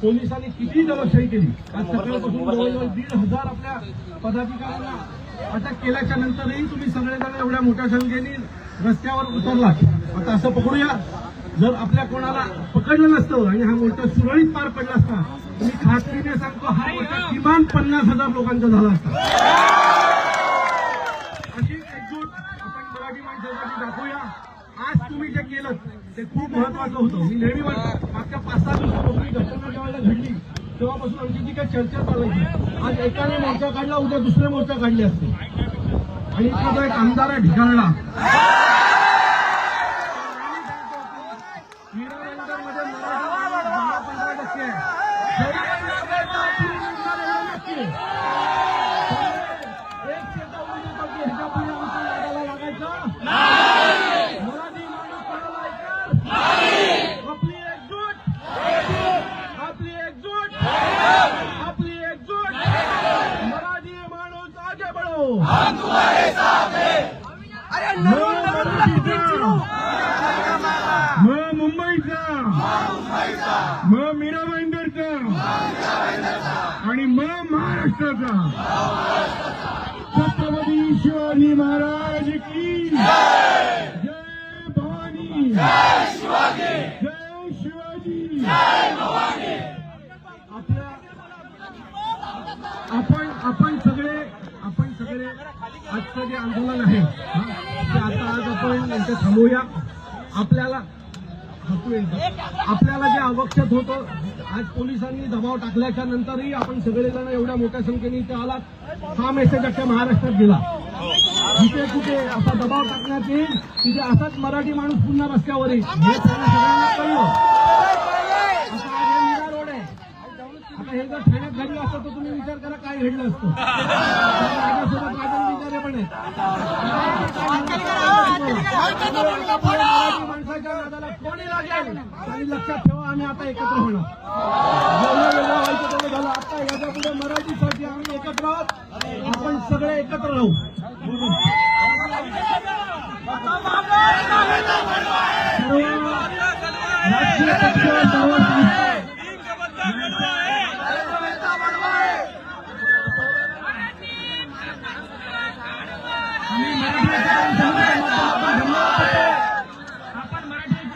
पोलिसांनी किती दमशाही केली? आज सकाळपासून जवळजवळ दीड हजार आपल्या पदाधिकाऱ्यांना अटक केल्याच्या नंतरही तुम्ही सगळेजण एवढ्या मोठ्या संख्येने रस्त्यावर उतरलात. आता असं पकडूया. जर आपल्या कोणाला पकडलं नसतं आणि हा मोर्चा सुरळीत पार पडला असता मी खात्रीने सांगतो हा मोर्चा किमान पन्नास हजार लोकांचा झाला असता. अशी एकजूट आपण मराठी माणसासाठी दाखवूया. आज तुम्ही जे केलं ते खूप महत्वाचं होतं. मी नेहमी म्हणतो मागच्या पाच सहा दिवसापासून घटना जेव्हा घडली तेव्हापासून आमची जी काही चर्चा चालायची आज एकाने मोर्चा काढला उद्या दुसरे मोर्चा काढले असते. आणि तो एक आमदार आहे ढिगाणला मीराबाईंमध्ये मराठी दहा पंधरा टक्के आहे जरी लागलं तरी निघणार एवढं नक्की आहे. एक शेता उडी पडली, ह्याच्या पुढे आमच्या लाडाला लागायचं मराठी माणूस कोणाला ऐकणार? आपली एकजूट आपली एकजूट आपली एकजूट मराठी माणूस आगे बढो अरे नरून म मुंबईचा म मीरा भाईंदरचा आणि म महाराष्ट्राचा छत्रपती शिवाजी महाराज की जय भवानी जय शिवाजी आपल्या आपण आपण आपण आजचं जे आंदोलन आहे ते आता आज आपण यांचं थांबूया. आपल्याला हातू आपल्याला जे आवश्यक होतं आज पोलिसांनी दबाव टाकल्याच्या नंतरही आपण सगळेजण एवढ्या मोठ्या संख्येने इथे आलात. हा मेसेज अख्ख्या महाराष्ट्रात गेला. जिथे कुठे असा दबाव टाकण्यात येईल तिथे असाच मराठी माणूस पुन्हा रस्त्यावर येईल हे सगळ्यांना कळलं. आता हे रोड आहे आता हे जर ठाण्यात घडलं असतं तर तुम्ही विचार करा काय घडलं असतं. लक्षात ठेवा आम्ही आता एकत्र होणार. झालं. आता याच्यापुढे मराठीसाठी आम्ही एकत्र आहोत. आपण सगळे एकत्र राहू. सर्व राजकीय पक्ष सर्व संस्था आम्ही मराठी एकीकरण समितीचा आपण धन्यवाद देतो. आपण मराठी